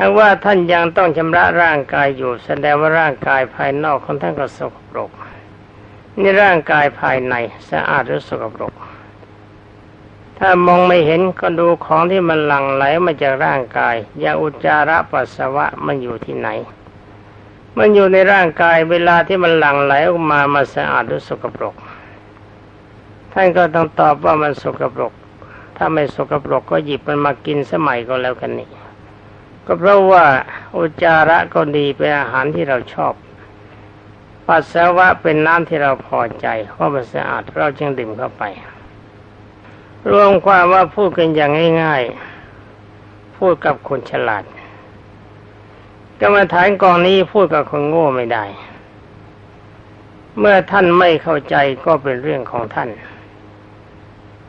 ถ้าว่าท่านยังต้องชำระร่างกายอยู่ แสดงว่าร่างกายภายนอกของท่านก็สกปรกนี่ร่างกายภายในสะอาดหรือสกปรก ถ้ามองไม่เห็นก็ดูของที่มันหลั่งไหลมาจากร่างกายยาอุจจาระปัสสาวะมันอยู่ที่ไหน มันอยู่ในร่างกายเวลาที่มันหลั่งไหลออกมามาสะอาดหรือสกปรก ท่านก็ต้องตอบว่ามันสกปรก ถ้าไม่สกปรกก็หยิบมันมากินสมัยก็แล้วกันนี่ ก็เพราะว่าอุจจาระก็ดีเป็นอาหารที่เราชอบ ปัสสาวะเป็นน้ำที่เราพอใจเพราะมันสะอาดเราจึงดื่มเข้าไป รวมความว่าพูดกันอย่างง่ายๆ พูดกับคนฉลาดกรรมฐานกองนี้พูดกับคนโง่ไม่ได้ เมื่อท่านไม่เข้าใจก็เป็นเรื่องของท่าน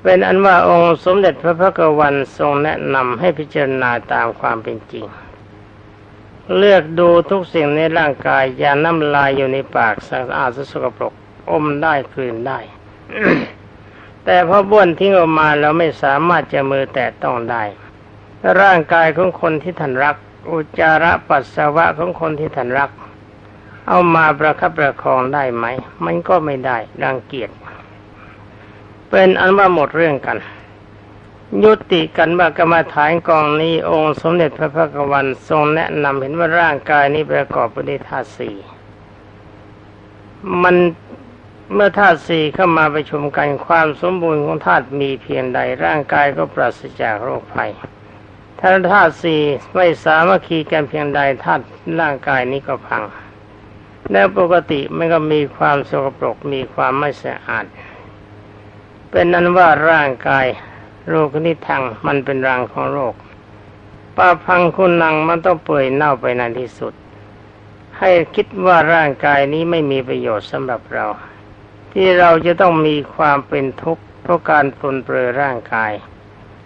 เป็นอันว่าองค์สมเด็จพระพักวันทรงแนะนำให้พิจารณาตามความเป็นจริง เลือกดูทุกสิ่งในร่างกายอย่าน้ำลายอยู่ในปากสะอาดสกปรกอมได้กลืนได้ แต่พอบ้วนทิ้งออกมาแล้วไม่สามารถจะมือแตะต้องได้ ร่างกายของคนที่ท่านรัก อุจจาระปัสสาวะของคนที่ท่านรัก เอามาประคับประคองได้ไหม มันก็ไม่ได้รังเกียจ เป็นอันว่าหมดเรื่องกัน ยุติกันว่ากรรมฐานกองนี้องค์สมเด็จพระพักวันทรงแนะนำเห็นว่าร่างกายนี้ประกอบไปด้วยธาตุสี่มันเมื่อธาตุสี่เข้ามาประชุมกันความสมบูรณ์ของธาตุมีเพียงใดร่างกายก็ปราศจากโรคภัยถ้าธาตุสี่ไม่สามารถคีกันเพียงใดธาตุร่างกายนี้ก็พัง แล้วปกติมันก็มีความสกปรกมีความไม่สะอาด เป็นนั้นว่าร่างกาย โรคนิทังมันเป็นรังของโรคป้าพังคุณนังมันต้องเปื่อยเน่าไปในที่สุด ให้คิดว่าร่างกายนี้ไม่มีประโยชน์สำหรับเรา ที่เราจะต้องมีความเป็นทุกข์เพราะการปนเปลือร่างกาย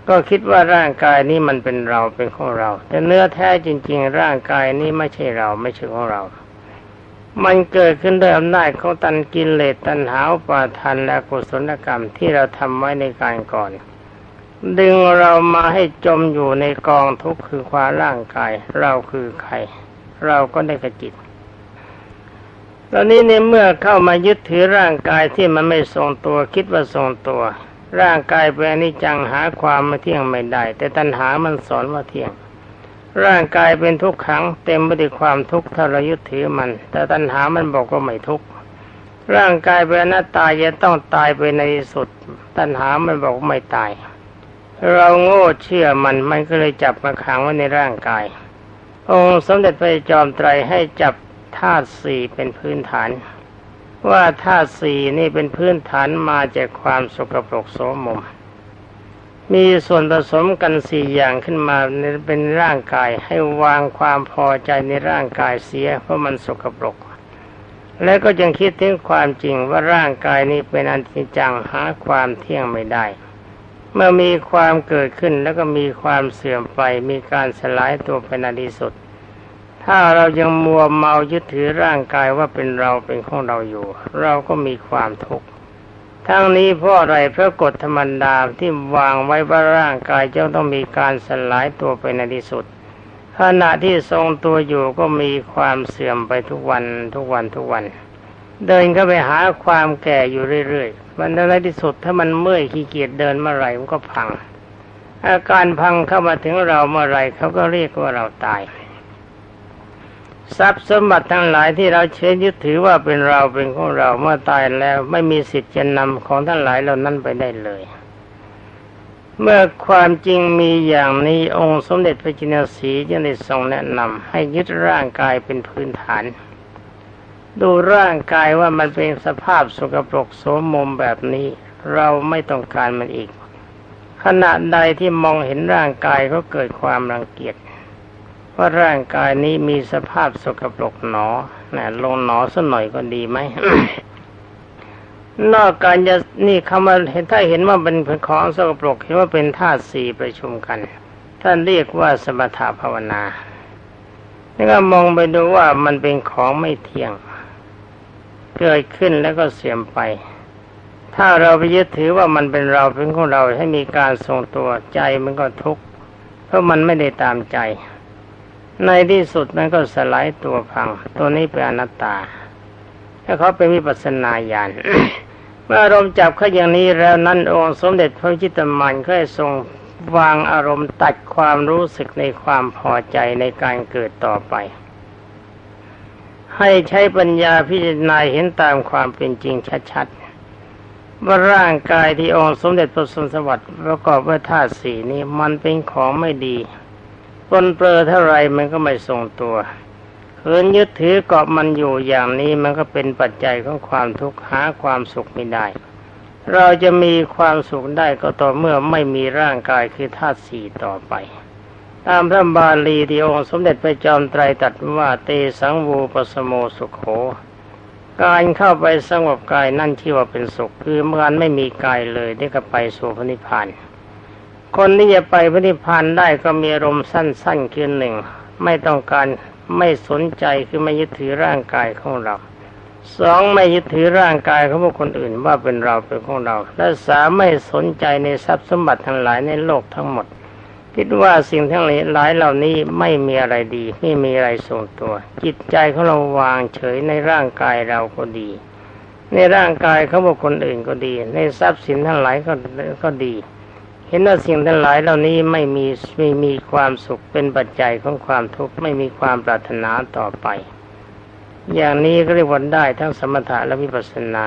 ก็คิดว่าร่างกายนี้มันเป็นเราเป็นของเรา แต่เนื้อแท้จริง ๆ ร่างกายนี้ไม่ใช่เราไม่ใช่ของเรา มันเกิดขึ้นด้วยอำนาจของตันกินเลสตันหาปาทันและกุศลกรรมที่เราทำไว้ในการก่อน ดึงเรามาให้จมอยู่ในกองทุกข์คือความร่างกาย เราคือใคร เราก็ได้กระจิตตอนนี้ในเมื่อเข้ามายึดถือร่างกายที่มันไม่ทรงตัวคิดว่าทรงตัว ร่างกายเป็นอนิจจังหาความมาเที่ยงไม่ได้ แต่ตัณหามันสอนว่าเที่ยง ร่างกายเป็นทุกขังเต็มไปด้วยความทุกข์ถ้าเรายึดถือมัน แต่ตัณหามันบอกว่าไม่ทุกข์ร่างกายเป็นอนัตตาจะต้องตายไปในที่สุด ตัณหามันบอกว่าไม่ตาย เราโง่เชื่อมันมันก็เลยจับมาขังไว้ในร่างกาย องค์สมเด็จพระจอมไตรให้จับธาตุสี่เป็นพื้นฐาน ว่าธาตุสี่นี่เป็นพื้นฐานมาจากความสกปรกโสมม มีส่วนผสมกันสี่อย่างขึ้นมาเป็นร่างกายให้วางความพอใจในร่างกายเสียเพราะมันสกปรก และก็ยังคิดถึงความจริงว่าร่างกายนี้เป็นอันที่จังหาความเที่ยงไม่ได้ เมื่อมีความเกิดขึ้นแล้วก็มีความเสื่อมไปมีการสลายตัวเป็นอดีสุด ถ้าเรายังมัวเมายึดถือร่างกายว่าเป็นเราเป็นของเราอยู่ เราก็มีความทุกข์ ทั้งนี้เพราะอะไรเพราะกฎธรรมดาที่วางไว้ว่าร่างกายจะต้องมีการสลายตัวไปในที่สุดขณะที่ทรงตัวอยู่ก็มีความเสื่อมไปทุกวันทุกวันทุกวัน เดินก็ไปหาความแก่อยู่เรื่อยๆ มันในที่สุดถ้ามันเมื่อยขี้เกียจเดินเมื่อไหร่มันก็พัง อาการพังเข้ามาถึงเราเมื่อไหร่เขาก็เรียกว่าเราตาย ทรัพย์สมบัติทั้งหลายที่เราเชื่อยึดถือว่าเป็นเราเป็นของเราเมื่อตายแล้วไม่มีสิทธิ์จะนำของทั้งหลายเหล่านั้นไปได้เลย เมื่อความจริงมีอย่างนี้องค์สมเด็จพระจินสีจึงได้ทรงแนะนำให้ยึดร่างกายเป็นพื้นฐาน ดูร่างกายว่ามันเป็นสภาพสกปรกโสมมแบบนี้ เราไม่ต้องการมันอีก ขณะใดที่มองเห็นร่างกายก็เกิดความรังเกียจ ว่าร่างกายนี้มีสภาพสกปรกหนอนะลงหนอสักหน่อยก็ดีไหม นอกการจะนี่คำว่าเห็นถ้าเห็นว่าเป็นของสกปรกเห็นว่าเป็นธาตุสี่ประชุมกัน ท่านเรียกว่าสมถภาวนาแล้วก็มองไปดูว่ามันเป็นของไม่เที่ยง เกิดขึ้นแล้วก็เสื่อมไป ถ้าเราไปยึดถือว่ามันเป็นเราเป็นของเราให้มีการทรงตัวใจมันก็ทุกข์เพราะมันไม่ได้ตามใจ ในที่สุดมันก็สลายตัวพัง ตัวนี้เป็นอนัตตา ถ้าเขาเป็นวิปัสนาญาณเมื่ออารมณ์จับเขาอย่างนี้แล้วนั้นองค์สมเด็จพระจิตตมันก็ทรงวางอารมณ์ตัดความรู้สึกในความพอใจในการเกิดต่อไป ให้ใช้ปัญญาพิจารณาเห็นตามความเป็นจริงชัดๆว่าร่างกายที่องค์สมเด็จพระสุนสวัสดิ์ประกอบด้วยธาตุสีนี้มันเป็นของไม่ดี ปนเปื้อเท่าไรมันก็ไม่ทรงตัวคืนยึดถือเกาะมันอยู่อย่างนี้มันก็เป็นปัจจัยของความทุกข์หาความสุขไม่ได้ เราจะมีความสุขได้ก็ต่อเมื่อไม่มีร่างกายคือธาตุสี่ต่อไป ตามพระบาลีที่องค์สมเด็จพระจอมไตรตรัสว่าเตสังวูปสโมสุขโข การเข้าไปสงบกายนั่นที่ว่าเป็นสุขคือเมื่อไม่มีกายเลยนี่ก็ไปสู่พระนิพพาน คนที่จะไปพระนิพพานได้ก็มีอารมณ์สั้นๆคือหนึ่งไม่ต้องการไม่สนใจคือไม่ยึดถือร่างกายของเราสองไม่ยึดถือร่างกายของบุคคลอื่นว่าเป็นเราเป็นของเรา และสามไม่สนใจในทรัพย์สมบัติทั้งหลายในโลกทั้งหมด คิดว่าสิ่งทั้งหลายเหล่านี้ไม่มีอะไรดีไม่มีอะไรทรงตัว จิตใจของเราวางเฉยในร่างกายเราก็ดี ในร่างกายของบุคคลอื่นก็ดี ในทรัพย์สินทั้งหลายก็ก็ดี เห็นว่าสิ่งทั้งหลายเหล่านี้ไม่มีไม่มีความสุขเป็นปัจจัยของความทุกข์ไม่มีความปรารถนาต่อไป อย่างนี้ก็เรียกว่าได้ทั้งสมถะและวิปัสสนา